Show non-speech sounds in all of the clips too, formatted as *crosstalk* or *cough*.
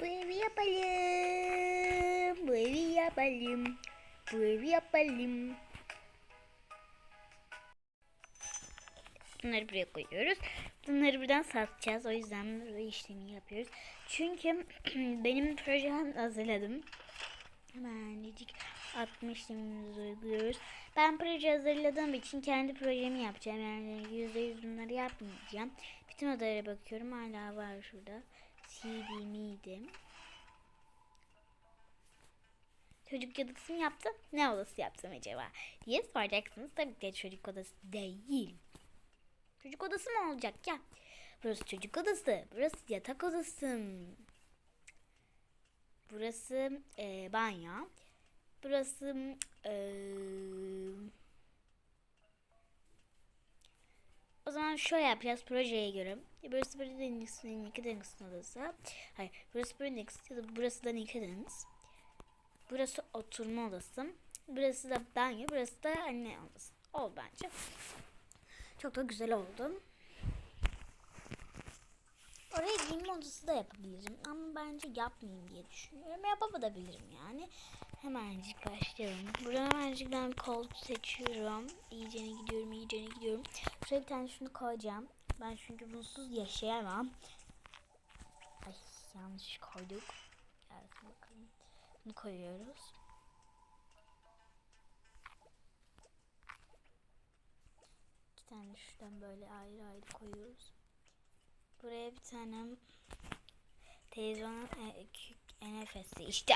Bu evi yapalım. Bu evi yapalım. Bu evi yapalım. Bunları buraya koyuyoruz. Bunları buradan satacağız. O yüzden bu işlemi yapıyoruz. Çünkü *clears throat* benim projem hazırladım. Hemencik atma işlemimizi uyguluyoruz. Ben proje hazırladığım için kendi projemi yapacağım. Yani yüzde yüz bunları yapmayacağım. Bütün odalara bakıyorum. Hala var şurada. CD miydi? Çocuk odası mı yaptım? Ne odası yaptım acaba? diye soracaksınız. Tabii ki de çocuk odası değil. Çocuk odası mı olacak ya? Burası çocuk odası. Burası yatak odası. Burası e, banyo. Burası e, o zaman şöyle yapacağız projeye göre. Burası Deniz'in Nika Deniz'in odası. Hayır, burası böyle Deniz ya da burası da Nika Deniz. Burası oturma odası. Burası da banyo, burası da anne odası. Oldu bence. Çok da güzel oldu. Oraya giyinme odası da yapabilirim. Ama bence yapmayayım diye düşünüyorum. Yapabilirim yani. Hemencik başlayalım. Buradan hemencik ben koltuk seçiyorum. İyicene gidiyorum, iyicene gidiyorum. Şuraya bir tane şunu koyacağım. Ben çünkü bunsuz yaşayamam. Ay yanlış koyduk. Evet bakalım. Bunu koyuyoruz. İki tane şuradan böyle ayrı ayrı koyuyoruz. Buraya bir tane televizyonun e, NFS'i işte.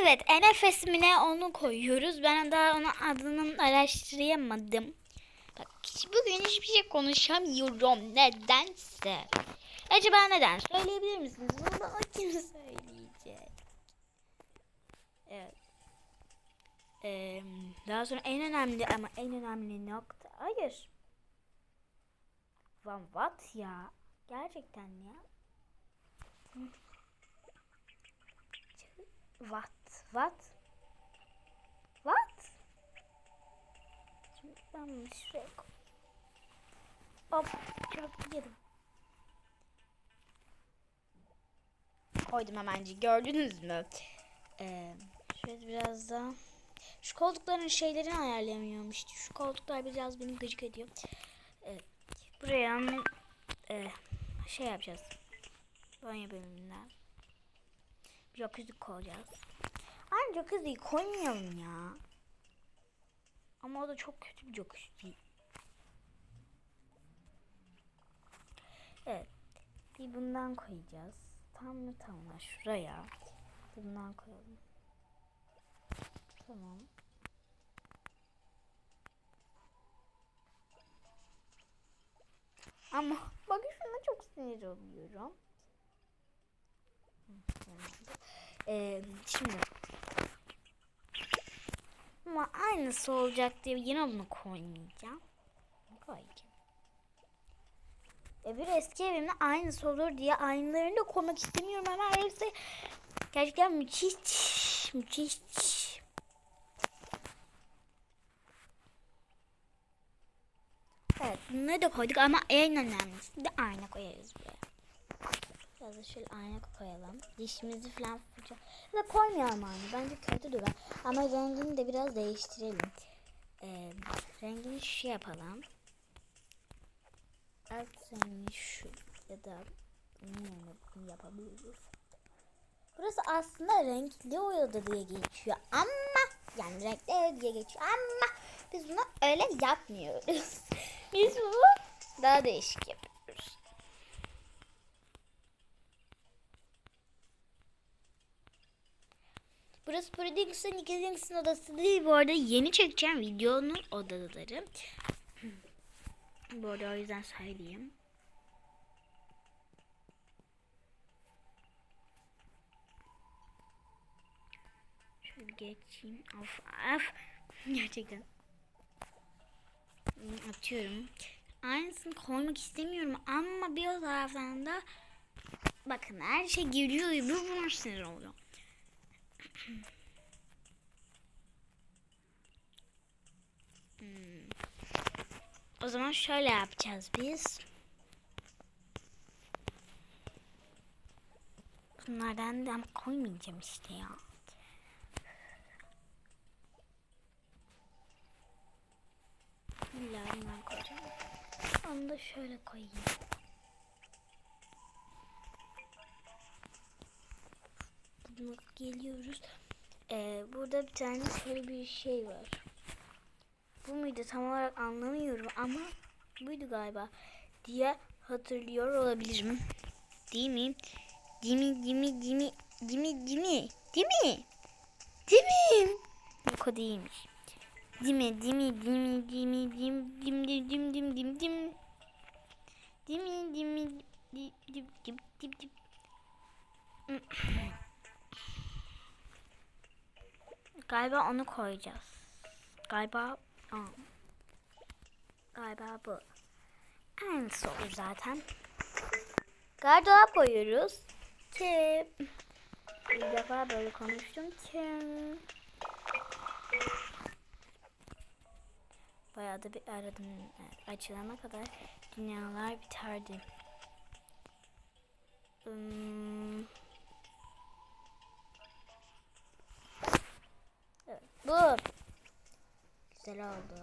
Evet NFS mi ne onu koyuyoruz. Ben daha onun adını araştıramadım. Bak bugün hiçbir şey konuşamıyorum nedense. Acaba neden? Söyleyebilir misiniz? Bunu o kim söyleyecek? Daha sonra en önemli ama en önemli nokta. Hayır. Van what ya? Gerçekten ya. What? What? What? Şimdi ben bunu şuraya koy. Hop. Yedim. Koydum hemenci. Gördünüz mü? Ee, şöyle biraz da şu koltukların şeylerini ayarlayamıyorum işte. Şu koltuklar biraz beni gıcık ediyor. Evet. Buraya e, şey yapacağız. Banyo bölümünden. Jacuzzi koyacağız. Aynı jacuzziyi koymayalım ya. Ama o da çok kötü bir jacuzzi. Evet. Bir bundan koyacağız. Tam mı tamam şuraya. Bir bundan koyalım. Tamam. Ama *laughs* bak şuna çok sinir oluyorum. Ee, şimdi ama aynısı olacak diye yine bunu koymayacağım. Koyacağım. Bir eski evimde aynısı olur diye aynılarını da koymak istemiyorum ama hepsi gerçekten müthiş müthiş. Evet bunları da koyduk ama en önemlisi de ayna koyarız buraya. Da şöyle ayna koyalım. Dişimizi falan fırça. Ya da koymayalım ayna. Bence kötü durar. Ama rengini de biraz değiştirelim. Ee, rengini şu yapalım. Alt rengi şu. Ya da bunu yapabiliriz. Burası aslında renkli oda diye geçiyor. Ama yani renkli diye geçiyor. Ama biz bunu öyle yapmıyoruz. *laughs* biz bunu daha değişik yapıyoruz. Burası Prodigs'in ikincisinin odası değil. Bu arada yeni çekeceğim videonun odaları. Bu arada o yüzden söyleyeyim. Şöyle geçeyim. Of of. *laughs* Gerçekten. Atıyorum. Aynısını koymak istemiyorum ama bir o taraftan da bakın her şey geliyor. Bu buna sinir oluyor. Hmm. O zaman şöyle yapacağız biz. Bunlardan da koymayacağım işte ya. İlla bundan koyacağım. Onu da şöyle koyayım. Buna geliyoruz. Ee, burada bir tane şöyle bir şey var. Bu muydu tam olarak anlamıyorum ama buydu galiba diye hatırlıyor olabilirim. Değil mi? Değil mi? Değil mi? Değil mi? Değil mi? Değil mi? Değil mi? Değil mi? Değilmiş. Değil mi? Değil mi? Değil mi? Değil mi? Değil mi? Değil mi? Değil mi? Değil mi? Değil mi? Değil mi? Değil mi? Değil mi? Değil mi? Değil- değil- değil- değil- değil- Galiba onu koyacağız. Galiba aa. Galiba bu. Aynısı olur zaten. Gardırop koyuyoruz. Ki bir defa böyle konuştum ki bayağı da bir aradım açılana kadar dünyalar biterdi. Hmm. Bu güzel oldu.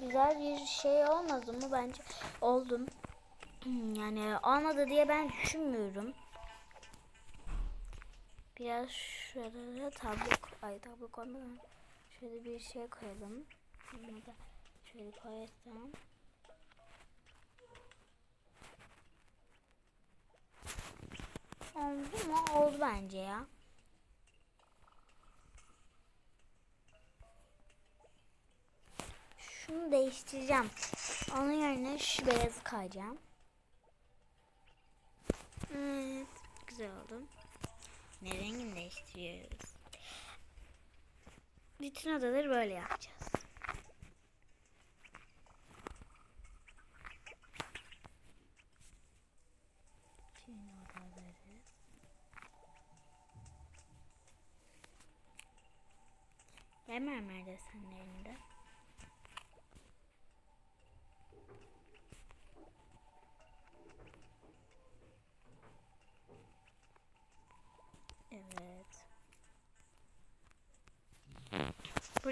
güzel bir şey olmadı mı bence oldum. Yani olmadı diye ben düşünmüyorum. Biraz şurada tablo ay tablo koymadan şöyle bir şey koyalım. Bunu da şöyle koyarsam. Oldu mu? Oldu bence ya. Şunu değiştireceğim. Onun yerine şu beyazı koyacağım. Evet. Güzel oldu. Ne rengini değiştiriyoruz? Bütün odaları böyle yapacağız. Bütün odaları. Gel mermer desenlerinde.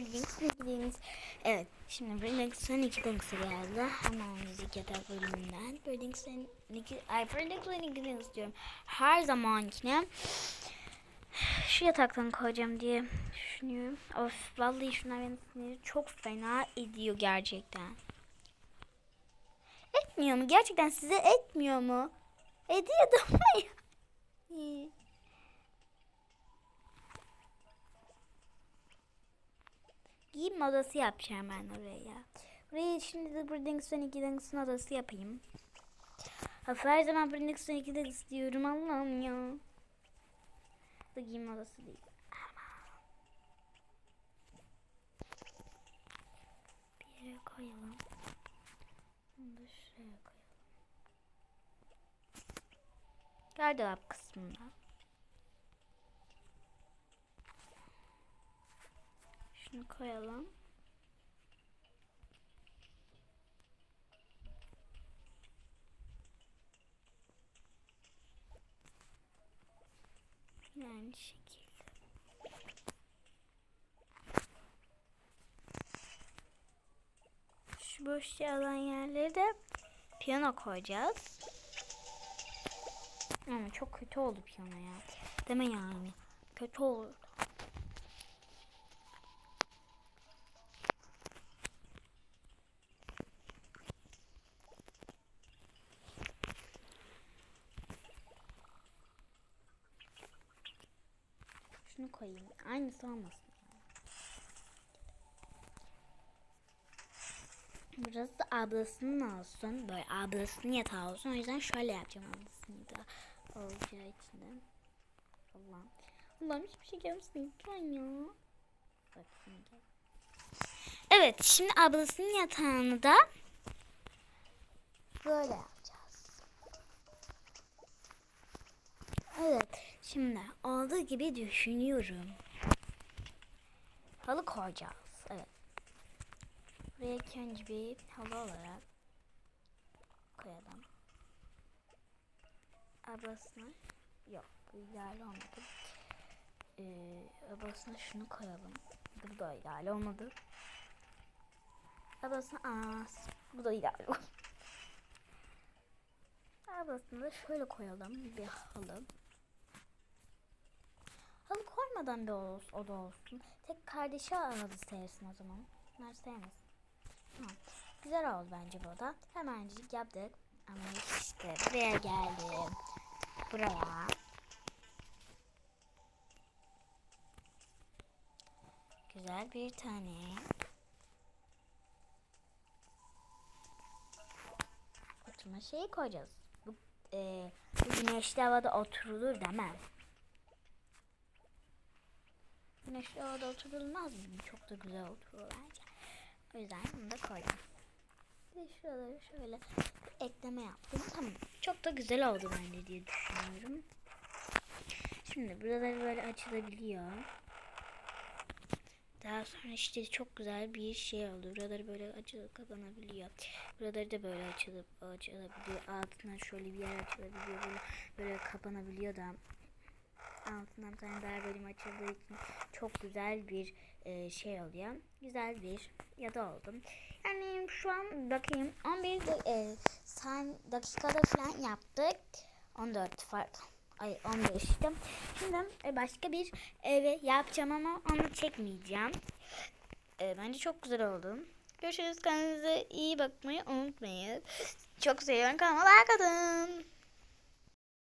Brilliant Links. Evet. Şimdi Brilliant Sonic Links'e geldi. Hemen müzik yatak bölümünden. Brilliant Sonic... Ay Brilliant Sonic Links diyorum. Her zamankine şu yataktan koyacağım diye düşünüyorum. Of vallahi şunlar beni çok fena ediyor gerçekten. Etmiyor mu? Gerçekten size etmiyor mu? Ediyor da ama Giyinme odası yapacağım ben oraya. Buraya şimdi de Brindings'ten iki Dings'in odası yapayım. Of her zaman Brindings'ten iki Dings diyorum Allah'ım ya. Bu giyinme odası değil. Bir yere koyalım. Bunu da şuraya koyalım. Gardırop kısmında. Şunu koyalım. Yani şekilde. Şu boş alan yerlere de piyano koyacağız. Ama çok kötü oldu piyano ya. Deme yani. Kötü olur. şunu koyayım. Aynısı olmasın. Burası da ablasının olsun. Böyle ablasının yatağı olsun. O yüzden şöyle yapacağım ablasının yatağı olacağı için de. Allah'ım. Allah'ım hiçbir şey gelmesin. Lütfen ya. Bak şimdi. Evet şimdi ablasının yatağını da böyle yapacağız. Evet. Şimdi olduğu gibi düşünüyorum. Halı koyacağız. Evet. Buraya ilk önce bir halı olarak koyalım. Ablasına yok bu ideal olmadı. Ee, ablasına şunu koyalım. Bu da ideal olmadı. Ablasına ananas. Bu da ideal olmadı. Ablasına da şöyle koyalım bir halı. Halı koymadan bir olsun, o da olsun. Tek kardeşi halı sevsin o zaman. Bunlar. Tamam. Güzel oldu bence bu da. Hemencik yaptık. Ama işte buraya geldim. Buraya. Güzel bir tane. Oturma şeyi koyacağız. Bu, e, bu güneşli havada oturulur demem. Güneşli havada oturulmaz mı? Çok da güzel oturur bence. O yüzden bunu da koydum. Bir de şuraları şöyle ekleme yaptım. Tamam. Çok da güzel oldu bence diye düşünüyorum. Şimdi buraları böyle açılabiliyor. Daha sonra işte çok güzel bir şey oldu. Buraları böyle açılıp kapanabiliyor. Buraları da böyle açılıp açılabiliyor. Altından şöyle bir yer açılabiliyor. Böyle, böyle kapanabiliyor da altından bir tane daha bölüm açıldığı için çok güzel bir e, şey oluyor. Güzel bir ya da oldum. Yani şu an bakayım 11 de, e, san, dakikada falan yaptık. 14 fark. Ay 15'ti. Şimdi e, başka bir eve yapacağım ama onu çekmeyeceğim. E, bence çok güzel oldu. Görüşürüz. Kendinize iyi bakmayı unutmayın. Çok seviyorum. Kanalıma like atın.